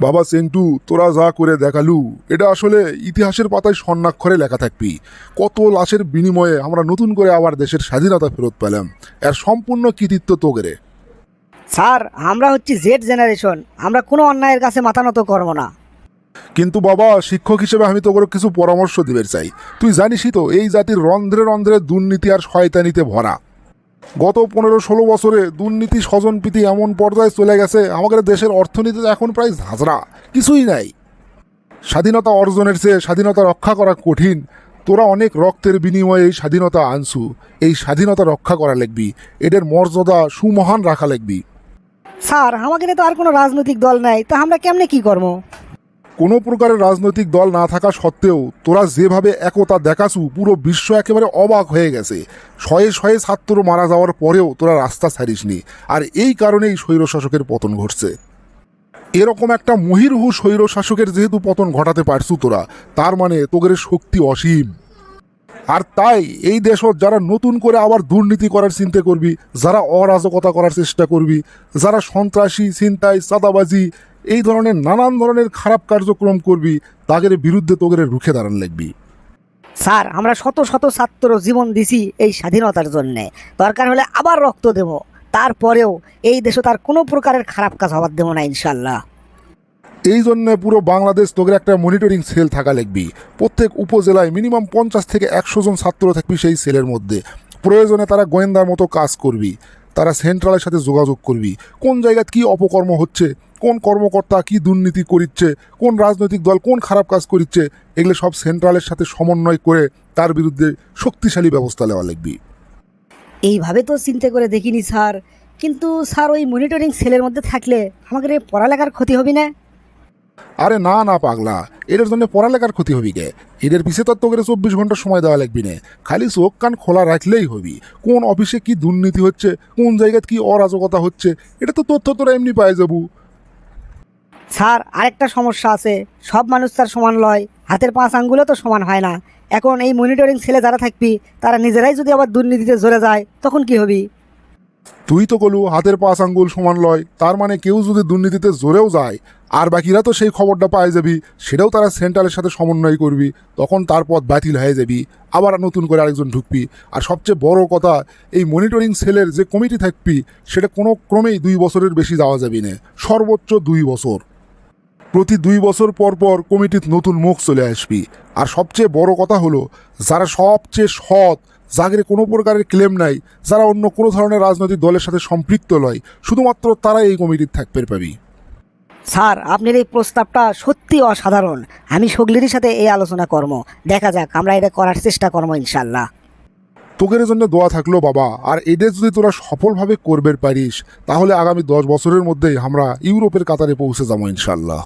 বাবা সেন্টু তোরা যা করে দেখালু। এটা আসলে ইতিহাসের পাতায় স্বর্ণাক্ষরে লেখা থাকবি। কত লাশের বিনিময়ে আমরা নতুন করে আবার দেশের স্বাধীনতা ফেরত পেলাম। এর সম্পূর্ণ কৃতিত্ব তোগেরে। স্যার আমরা হচ্ছি জেড জেনারেশন। আমরা কোনো অন্যায়ের কাছে মাথা নত করব না। কিন্তু বাবা শিক্ষক হিসেবে আমি তোকে কিছু পরামর্শ দিবে চাই। তুই জানিসই তো এই জাতির রন্ধ্রে রন্ধ্রে দুর্নীতি আর শয়তানিতে ভরা। গত পনেরো ষোলো বছরে দুর্নীতি স্বজনপ্রীতি এমন পর্যায়ে চলে গেছে, আমাদের দেশের অর্থনীতিতে এখন প্রায় ঝাঁঝরা, কিছুই নাই। স্বাধীনতা অর্জনের চেয়ে স্বাধীনতা রক্ষা করা কঠিন। তোরা অনেক রক্তের বিনিময়ে এই স্বাধীনতা আনছু, এই স্বাধীনতা রক্ষা করা লাগবি, এদের মর্যাদা সুমহান রাখা লাগবি। স্যার আমাদের তো আর কোনো রাজনৈতিক দল নাই, তা আমরা কেমনে কি করব? কোনো প্রকারের রাজনৈতিক দল না থাকা সত্ত্বেও তোরা যেভাবে একতা দেখাছু পুরো বিশ্ব একেবারে অবাক হয়ে গেছে। শয়ে শয়ে ছাত্র মারা যাওয়ার পরেও তোরা রাস্তা ছাড়িসনি। আর এই কারণেই স্বৈরশাসকের পতন ঘটছে। এরকম একটা মহিরহু স্বৈরশাসকের যেহেতু পতন ঘটাতে পারছু তোরা, তার মানে তোদের শক্তি অসীম। আর তাই এই দেশত যারা নতুন করে আবার দুর্নীতি করার চিন্তা করবি, যারা অরাজকতা করার চেষ্টা করবি, যারা সন্ত্রাসী, ছিনতাই, চাঁদাবাজি এই ধরনের নানান ধরনের খারাপ কার্যক্রম করবি তাদের বিরুদ্ধে তোদের রুখে দাঁড়ান লাগবি। স্যার আমরা শত শত ছাত্র জীবন দিছি এই স্বাধীনতার জন্যে। দরকার হলে আবার রক্ত দেব। তারপরেও এই দেশে তার কোনো প্রকারের খারাপ কাজ হবার দেবো না ইনশাল্লাহ এই জন্য পুরো বাংলাদেশ তোদের একটা মনিটরিং সেল থাকা লাগবি। প্রত্যেক উপজেলায় মিনিমাম পঞ্চাশ থেকে একশো জন ছাত্র থাকবি সেই সেলের মধ্যে। প্রয়োজনে তারা গোয়েন্দার মতো কাজ করবি। তারা সেন্ট্রালের সাথে যোগাযোগ করবি। কোন জায়গায় কি অপকর্ম হচ্ছে কোন কর্মকর্তা কি দুর্নীতি করিচ্ছে কোন রাজনৈতিক দল কোন খারাপ কাজ করিচ্ছে এগুলো সব সেন্ট্রালের সাথে সমন্বয় করে তার বিরুদ্ধে শক্তিশালী ব্যবস্থা নেওয়া লাগবে। এইভাবে তো চিন্তা করে দেখিনি স্যার। কিন্তু স্যার ওই মনিটরিং সেলের মধ্যে থাকলে আমাদের পড়ালেখার ক্ষতি হবে না? আরে না না পাগলা। এদের জন্য পড়ালেখার ক্ষতি হবি গে এদের পিছে তো তোকে চব্বিশ ঘণ্টা সময় দেওয়া লাগবি না। খালি চোখ কান খোলা রাখলেই হবি। কোন অফিসে কি দুর্নীতি হচ্ছে কোন জায়গায় কি অরাজকতা হচ্ছে এটা তো তথ্য তোরা এমনি পাই যাব। স্যার, আরেকটা সমস্যা আছে। সব মানুষ তার সমান লয়। হাতের পাঁচ আঙ্গুলও তো সমান হয় না। এখন এই মনিটরিং সেলে যারা থাকবি, তারা নিজেরাই যদি আবার দুর্নীতিতে জড়ে যায়, তখন কি হবি? তুই তো কলু, হাতের পাঁচ আঙ্গুল সমান লয়। তার মানে কেউ যদি দুর্নীতিতে জোরেও যায়, আর বাকিরা তো সেই খবরটা পাই যাবি, সেটাও তারা সেন্ট্রালের সাথে সমন্বয় করবি। তখন তার পথ বাতিল হয়ে যাবি। আবার নতুন করে আরেকজন ঢুকবি। আর সবচেয়ে বড় কথা, এই মনিটরিং সেলের যে কমিটি থাকবি, সেটা কোনো ক্রমেই দুই বছরের বেশি যাওয়া যাবি না। সর্বোচ্চ দুই বছর। প্রতি দুই বছর পর পর কমিটির নতুন মুখ চলে আসবি। আর সবচেয়ে বড় কথা হলো যারা সবচেয়ে সৎ যাদের কোনো প্রকারের ক্লেম নাই যারা অন্য কোনো ধরনের রাজনৈতিক দলের সাথে সম্পৃক্ত নয় শুধুমাত্র তারা এই কমিটির থাকতে পাবি। স্যার আপনার এই প্রস্তাবটা সত্যি অসাধারণ। আমি সগলির সাথে এই আলোচনা কর্ম দেখা যাক আমরা এটা করার চেষ্টা করব ইনশাল্লাহ তোকের জন্য দোয়া থাকল বাবা আর এদের যদি তোরা সফলভাবে করবে পারিস তাহলে আগামী দশ বছরের মধ্যেই আমরা ইউরোপের কাতারে পৌঁছে যাব ইনশাল্লাহ